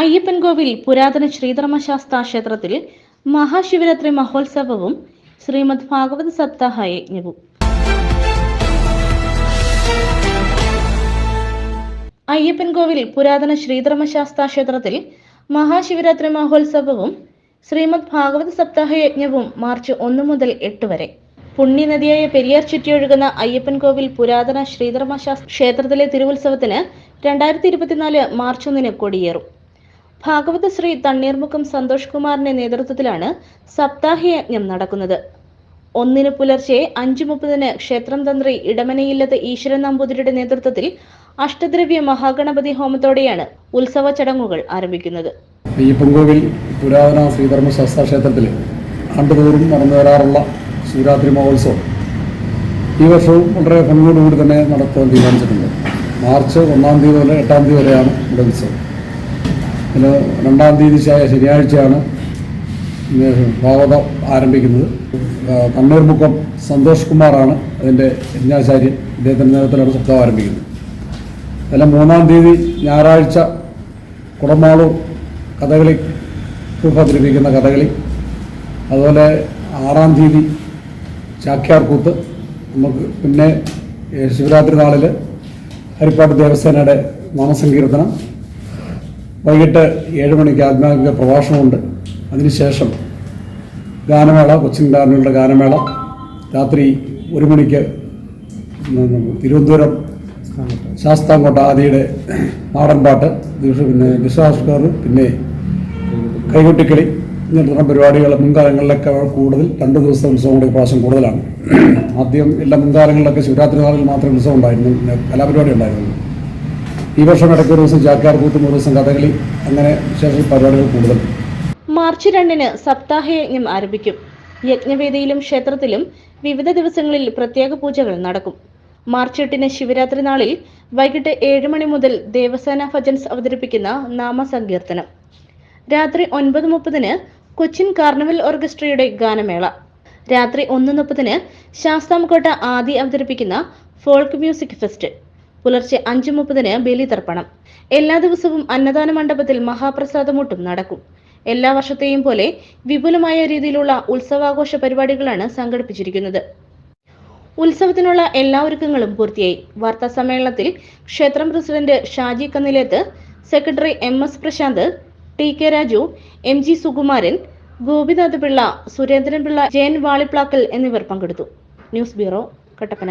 അയ്യപ്പൻകോവിൽ പുരാതന ശ്രീധർമ്മശാസ്താ ക്ഷേത്രത്തിൽ മഹാശിവരാത്രി മഹോത്സവവും ശ്രീമദ് ഭാഗവത സപ്താഹ യജ്ഞവും അയ്യപ്പൻകോവിൽ പുരാതന ശ്രീധർമ്മശാസ്താ ക്ഷേത്രത്തിൽ മഹാശിവരാത്രി മഹോത്സവവും ശ്രീമദ് ഭാഗവത സപ്താഹ യജ്ഞവും മാർച്ച് ഒന്ന് മുതൽ എട്ട് വരെ. പുണ്യനദിയായ പെരിയാർ ചുറ്റിയൊഴുകുന്ന അയ്യപ്പൻകോവിൽ പുരാതന ശ്രീധർമ്മശാസ്ത്ര ക്ഷേത്രത്തിലെ തിരുവുത്സവത്തിന് രണ്ടായിരത്തി ഇരുപത്തിനാല് മാർച്ച് ഒന്നിന് കൊടിയേറും. ഭാഗവത ശ്രീ തണ്ണീർമുഖം സന്തോഷ് കുമാറിന്റെ നേതൃത്വത്തിലാണ് സപ്താഹയജ്ഞം നടക്കുന്നത്. ഒന്നിന് പുലർച്ചെ അഞ്ചു മുപ്പതിന് ക്ഷേത്രം തന്ത്രി ഇടമനയില്ലത്ത് ഈശ്വരൻ നമ്പൂതിരിയുടെ നേതൃത്വത്തിൽ അഷ്ടദ്രവ്യ മഹാഗണപതി ഹോമത്തോടെയാണ് ഉത്സവ ചടങ്ങുകൾ ആരംഭിക്കുന്നത്. അയ്യപ്പൻകോവിൽ പുരാതന ശ്രീധർമ്മശാസ്ത്ര ക്ഷേത്രത്തിൽ ആണ്ടുതോറും നടന്നു വരാറുള്ള ശിവരാത്രി മഹോത്സവം ഈ വർഷവും വളരെ ഭംഗിയോടുകൂടി തന്നെ നടത്താൻ തീരുമാനിച്ചിട്ടുണ്ട്. മാർച്ച് ഒന്നാം തീയതി മുതൽ എട്ടാം തീയതി വരെയാണ് ഇവിടെ ഉത്സവം. ഇതിൽ രണ്ടാം തീയതി ശനിയാഴ്ചയാണ് ഭാഗവതം ആരംഭിക്കുന്നത്. കണ്ണൂർ മുഖം സന്തോഷ് കുമാറാണ് അതിന്റെ യജ്ഞാചാര്യൻ ഇദ്ദേഹത്തിന്റെ നേതൃത്വത്തിലാണ് സപ്താഹം ആരംഭിക്കുന്നത്. അതിൽ മൂന്നാം തീയതി ഞായറാഴ്ച കുടമാളൂർ കഥകളി അവതരിപ്പിക്കുന്ന കഥകളി. അതുപോലെ ആറാം തീയതി ചാക്യാർകൂത്ത്. നമുക്ക് പിന്നെ ശിവരാത്രി നാളിൽ ഹരിപ്പാട് ദേവസേനയുടെ നാമസങ്കീർത്തനം. വൈകിട്ട് ഏഴ് മണിക്ക് ആത്മാവിക പ്രഭാഷണമുണ്ട്. അതിനുശേഷം ഗാനമേള കൊച്ചിൻ ഗാനങ്ങളുടെ ഗാനമേള. രാത്രി ഒരു മണിക്ക് തിരുവനന്തപുരം ശാസ്താംകോട്ട ആദിയുടെ നാടൻപാട്ട് പാട്ട് പിന്നെ വിശ്വാസക്കാർ പിന്നെ കൈകൊട്ടിക്കളി ഇങ്ങനത്തെ പരിപാടികൾ മുൻകാലങ്ങളിലൊക്കെ കൂടുതൽ രണ്ട് ദിവസത്തെ ഉത്സവം കൂടി പ്രാവശ്യം കൂടുതലാണ്. ആദ്യം എല്ലാ മുൻകാലങ്ങളിലൊക്കെ ശിവരാത്രി നാളിൽ മാത്രമേ ഉത്സവം ഉണ്ടായിരുന്നു. കലാപരിപാടി ഉണ്ടായിരുന്നു. ഈ വർഷം ഇടയ്ക്ക് ഒരു ദിവസം ചാക്കാർ കൂട്ടും ഒരു ദിവസം കഥകളി അങ്ങനെ വിശേഷ പരിപാടികൾ കൂടുതൽ. മാർച്ച് രണ്ടിന് സപ്താഹ യജ്ഞം ആരംഭിക്കും. യജ്ഞവേദിയിലും ക്ഷേത്രത്തിലും വിവിധ ദിവസങ്ങളിൽ പ്രത്യേക പൂജകൾ നടക്കും. മാർച്ച് എട്ടിന് ശിവരാത്രി നാളിൽ വൈകിട്ട് ഏഴ് മണി മുതൽ ദേവസേന ഭജൻസ് അവതരിപ്പിക്കുന്ന നാമസങ്കീർത്തനം. രാത്രി ഒൻപത് മുപ്പതിന് കൊച്ചിൻ കാർണിവൽ ഓർക്കസ്ട്രയുടെ ഗാനമേള. രാത്രി ഒന്ന് മുപ്പതിന് ശാസ്താംകോട്ട ആദി അവതരിപ്പിക്കുന്ന ഫോൾക്ക് മ്യൂസിക് ഫെസ്റ്റ്. പുലർച്ചെ അഞ്ചു മുപ്പതിന് ബലിതർപ്പണം. എല്ലാ ദിവസവും അന്നദാന മണ്ഡപത്തിൽ മഹാപ്രസാദമൂട്ടും നടക്കും. എല്ലാ വർഷത്തെയും പോലെ വിപുലമായ രീതിയിലുള്ള ഉത്സവാഘോഷ പരിപാടികളാണ് സംഘടിപ്പിച്ചിരിക്കുന്നത്. ഉത്സവത്തിനുള്ള എല്ലാ ഒരുക്കങ്ങളും പൂർത്തിയായി. വാർത്താ സമ്മേളനത്തിൽ ക്ഷേത്രം president Shaji Kannileth secretary M S Prashanth T K Raju M G Sukumaran Gopinath Pillai Surendran Pillai Jayan Valiplakkal എന്നിവർ പങ്കെടുത്തു. News bureau Kattappana.